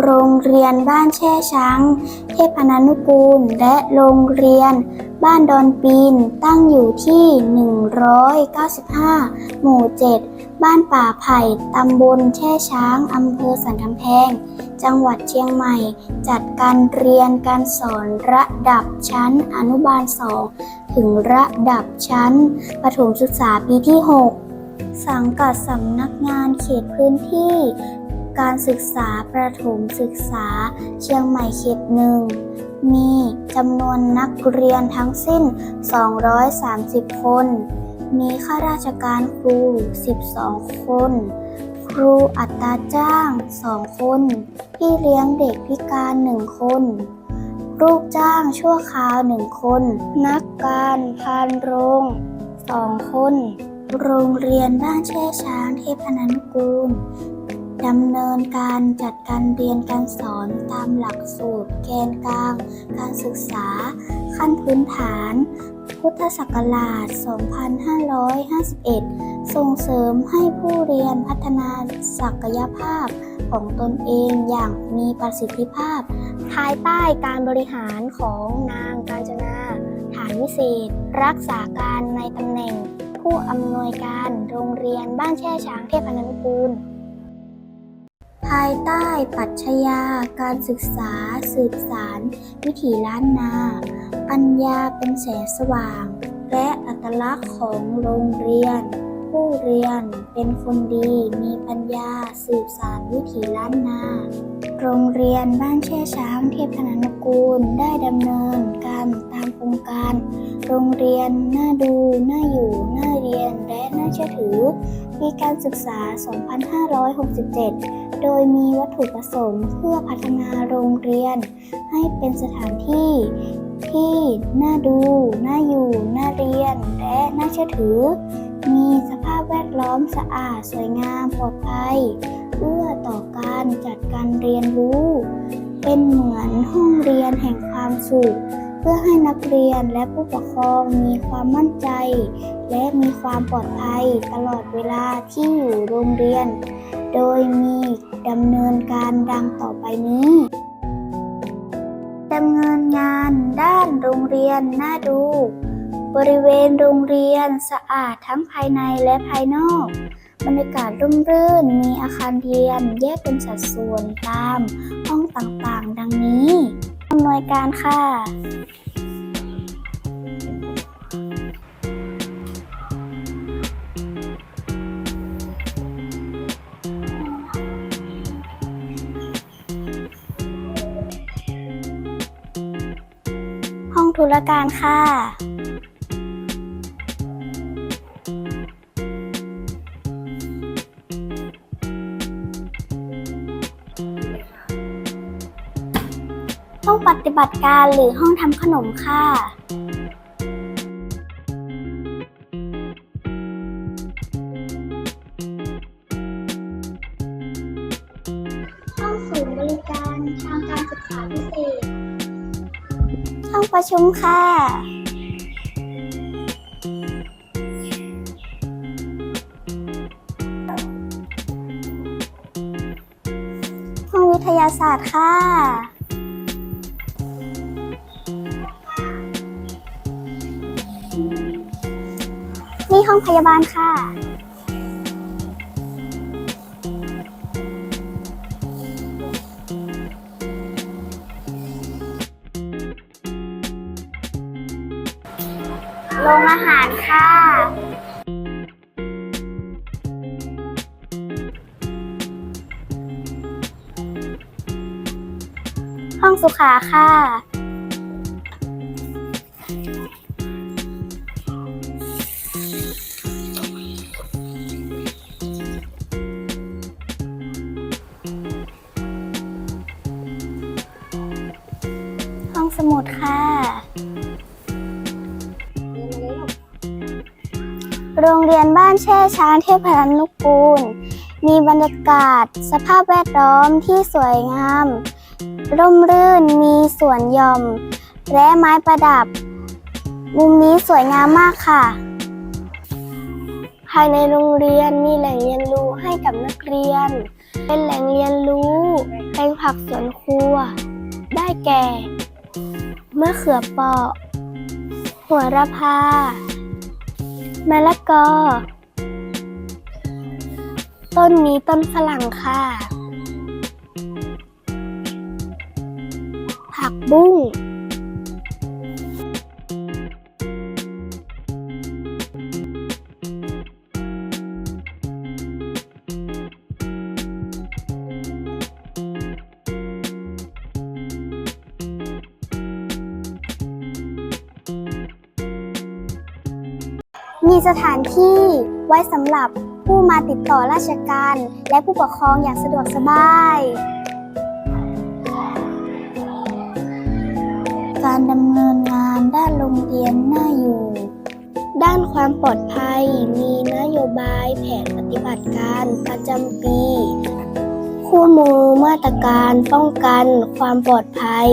โรงเรียนบ้านแช่ช้าง เทพนานุกูล และโรงเรียน บ้านดอนปีนตั้งอยู่ที่ 195 หมู่ 7 บ้านป่าไผ่ตำบลแช่ช้างอำเภอสันกำแพง จังหวัดเชียงใหม่ จัดการเรียนการสอนระดับชั้นอนุบาล 2 ถึงระดับชั้น ประถมศึกษาปีที่ 6 สังกัดสำนักงานเขตพื้นที่ การศึกษาประถมศึกษา เชียงใหม่เขตหนึ่ง มีจำนวนนักเรียนทั้งสิ้น 230 คน มีข้าราชการครู 12 คน ครูอัตราจ้าง 2 คน พี่เลี้ยงเด็กพิการ 1 คนลูกจ้างชั่วคราว1คน นักการพานโรง2คน โรงเรียนบ้านแช่ช้างเทพนันกูล ดำเนินการจัดการเรียนการสอนตามหลักสูตรแกนกลาง การศึกษา ขั้นพื้นฐาน พุทธศักราช 2551 ส่งเสริมให้ผู้เรียนพัฒนาศักยภาพของตนเองอย่างมีประสิทธิภาพ ภายใต้การบริหารของนางกาญจนา ฐานวิเศษ รักษาการในตำแหน่ง ผู้อำนวยการโรงเรียนบ้านแช่ช้างเทพนันกูล ภายใต้ปรัชญาการศึกษาสืบสาร วิถีล้านนา ปัญญาเป็นแสงสว่าง และอัตลักษณ์ของโรงเรียน ผู้เรียนเป็นคนดีมีปัญญาสืบสารวิถีล้านนาโรงเรียนบ้านแช่ช้างเทพนันกูลได้ดำเนินการตามโครงการ โรงเรียนน่าดู น่าอยู่ น่าเรียนและน่าเชื่อถือ ปีการศึกษา 2567 โดยมีวัตถุประสงค์เพื่อพัฒนาโรงเรียน ให้เป็นสถานที่ที่น่าดู น่าอยู่ น่าเรียน และน่าเชื่อถือ มีสภาพแวดล้อมสะอาด สวยงาม ปลอดภัย เอื้อต่อการจัดการเรียนรู้ เป็นเหมือนห้องเรียนแห่งความสุข เพื่อให้นักเรียนและผู้ปกครองมีความมั่นใจ และมีความปลอดภัยตลอดเวลาที่อยู่โรงเรียน โดยมีดำเนินการดังต่อไปนี้ดำเนินงานด้านโรงเรียนน่าดู บริเวณโรงเรียนสะอาดทั้งภายในและภายนอก บรรยากาศร่มรื่น มีอาคารเรียนแยกเป็นสัดส่วนตามห้องต่างๆ ดังนี้อำนวยการค่ะ ธุรการค่ะ ห้องปฏิบัติการหรือห้องทำขนมค่ะ ประชุมค่ะ ห้องวิทยาศาสตร์ค่ะ นี่ห้องพยาบาลค่ะ โรงอาหารค่ะ ห้องสุขาค่ะ โรงเรียนบ้านแช่ช้างเทพรัตนุกูล มีบรรยากาศ สภาพแวดล้อมที่สวยงาม ร่มรื่นมีสวนหย่อม และไม้ประดับ มุมนี้สวยงามมากค่ะ ภายในโรงเรียนมีแหล่งเรียนรู้ให้กับนักเรียน เป็นแหล่งเรียนรู้แปลงผักสวนครัว ได้แก่มะเขือเปาะ หัวระพา มะละกอ ต้นนี้ต้นฝรั่งค่ะ ผักบุ้ง มีสถานที่ไว้สำหรับผู้มาติดต่อราชการ และผู้ปกครองอย่างสะดวกสบาย การดำเนินงานด้านโรงเรียนน่าอยู่ ด้านความปลอดภัยมีนโยบายแผนปฏิบัติการประจำปี คู่มือมาตรการป้องกันความปลอดภัย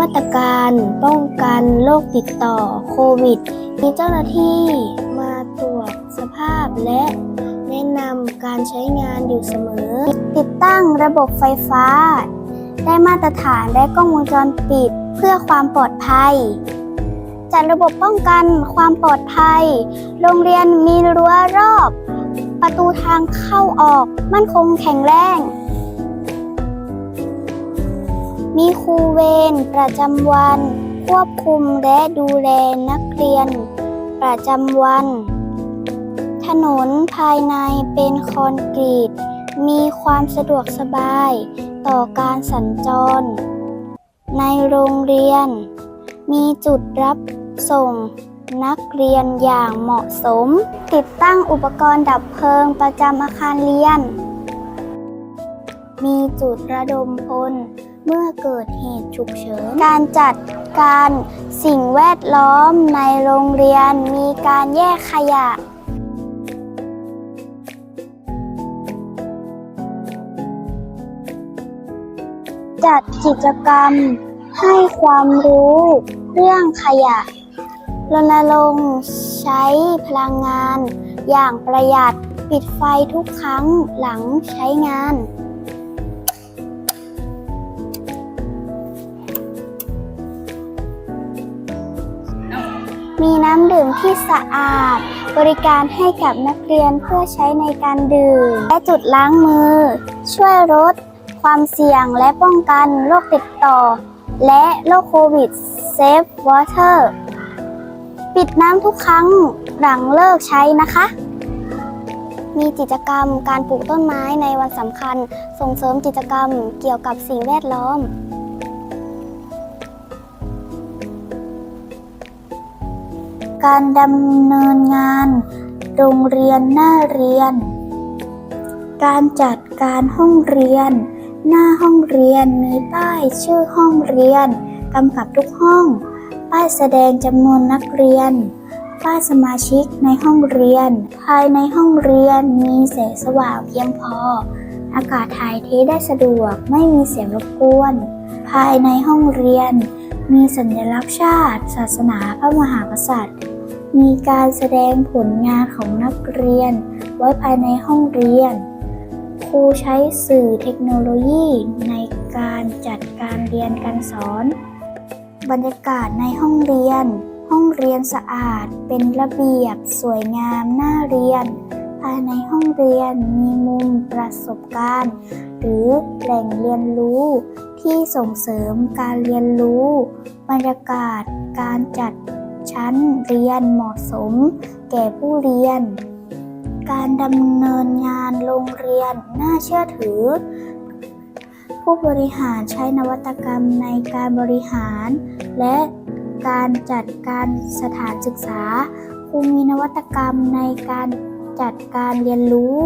มาตรการป้องกันโรคติดต่อโควิด มีเจ้าหน้าที่ สภาพและแนะนำการใช้งานอยู่เสมอ ติดตั้งระบบไฟฟ้า ได้มาตรฐานและกล้องวงจรปิดเพื่อความปลอดภัย จัดระบบป้องกันความปลอดภัย โรงเรียนมีรั้วรอบ ประตูทางเข้าออกมั่นคงแข็งแรง มีครูเวรประจำวัน ควบคุมและดูแลนักเรียน ประจำวัน ถนนภายในเป็นคอนกรีต มีความสะดวกสบายต่อการสัญจร ในโรงเรียน มีจุดรับส่งนักเรียนอย่างเหมาะสม ติดตั้งอุปกรณ์ดับเพลิงประจำอาคารเรียน มีจุดระดมพลเมื่อเกิดเหตุฉุกเฉิน การจัดการสิ่งแวดล้อมในโรงเรียนมีการแยกขยะ จัดกิจกรรม ให้ความรู้เรื่องขยะรณรงค์ใช้พลังงาน อย่างประหยัดปิดไฟทุกครั้งหลังใช้งาน มีน้ำดื่มที่สะอาด บริการให้กับนักเรียนเพื่อใช้ในการดื่ม และจุดล้างมือ ช่วยลด ความเสี่ยงและป้องกันโรคติดต่อ และโรคโควิด Safe Water ปิดน้ำทุกครั้งหลังเลิกใช้นะคะ มีกิจกรรมการปลูกต้นไม้ในวันสำคัญ ส่งเสริมกิจกรรมเกี่ยวกับสิ่งแวดล้อมการดำเนินงาน โรงเรียนหน้าเรียน การจัดการห้องเรียน หน้าห้องเรียนมีป้ายชื่อห้องเรียนกำกับทุกห้อง ป้ายแสดงจำนวนนักเรียน ป้ายสมาชิกในห้องเรียน ภายในห้องเรียนมีแสงสว่างเพียงพอ อากาศถ่ายเทได้สะดวกไม่มีเสียงรบกวน ภายในห้องเรียน มีสัญลักษณ์ชาติ ศาสนาพระมหากษัตริย์ มีการแสดงผลงานของนักเรียน ไว้ภายในห้องเรียน รูใช้สื่อเทคโนโลยีในการจัดการเรียนการสอน บรรยากาศในห้องเรียน ห้องเรียนสะอาดเป็นระเบียบสวยงามน่าเรียน ภายในห้องเรียนมีมุมประสบการณ์ หรือแหล่งเรียนรู้ที่ส่งเสริมการเรียนรู้ บรรยากาศการจัดชั้นเรียนเหมาะสม แก่ผู้เรียน การดำเนินงานโรงเรียนน่าเชื่อถือ ผู้บริหารใช้นวัตกรรมในการบริหาร และการจัดการสถานศึกษาครูมีนวัตกรรมในการจัดการเรียนรู้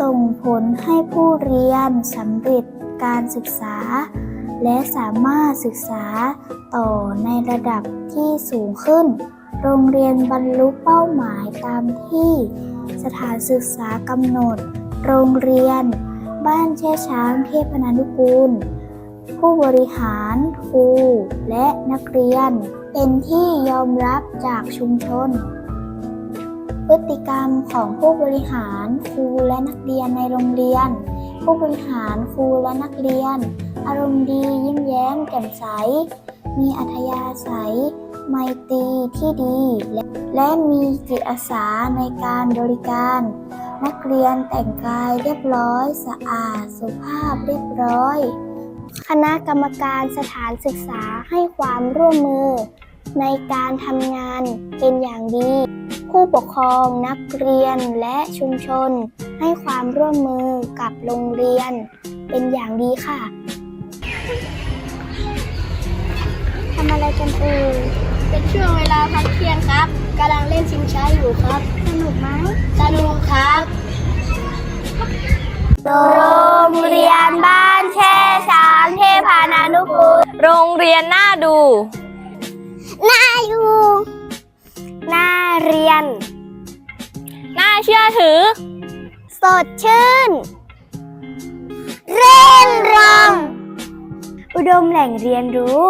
ส่งผลให้ผู้เรียนสำเร็จการศึกษา และสามารถศึกษาต่อในระดับที่สูงขึ้น โรงเรียนบรรลุเป้าหมายตามที่ สถานศึกษากำหนด โรงเรียน บ้านแช่ช้างเทพนานุกูล ผู้บริหารครูและนักเรียน เป็นที่ยอมรับจากชุมชน พฤติกรรมของผู้บริหารครูและนักเรียนในโรงเรียน ผู้บริหารครูและนักเรียน อารมณ์ดียิ้มแย้มแจ่มใส มีอัธยาศัย ไมตรีที่ดีและและมีจิตอาสาในการบริการ นักเรียนแต่งกายเรียบร้อย สะอาด สุภาพเรียบร้อย คณะกรรมการสถานศึกษาให้ความร่วมมือ ในการทำงานเป็นอย่างดี ผู้ปกครองนักเรียนและชุมชน ให้ความร่วมมือกับโรงเรียน เป็นอย่างดีค่ะทำอะไรกันเอ่ย เป็นช่วงเวลาพักเที่ยงครับกำลังเล่นชิงช้าอยู่ครับ สนุกไหมสนุกครับโรงเรียนบ้านแช่ช้างเทพานานุกูลโรงเรียนน่าดูน่าอยู่น่าเรียนน่าเชื่อถือ สดชื่น เร่นรองอุดมแหล่งเรียนรู้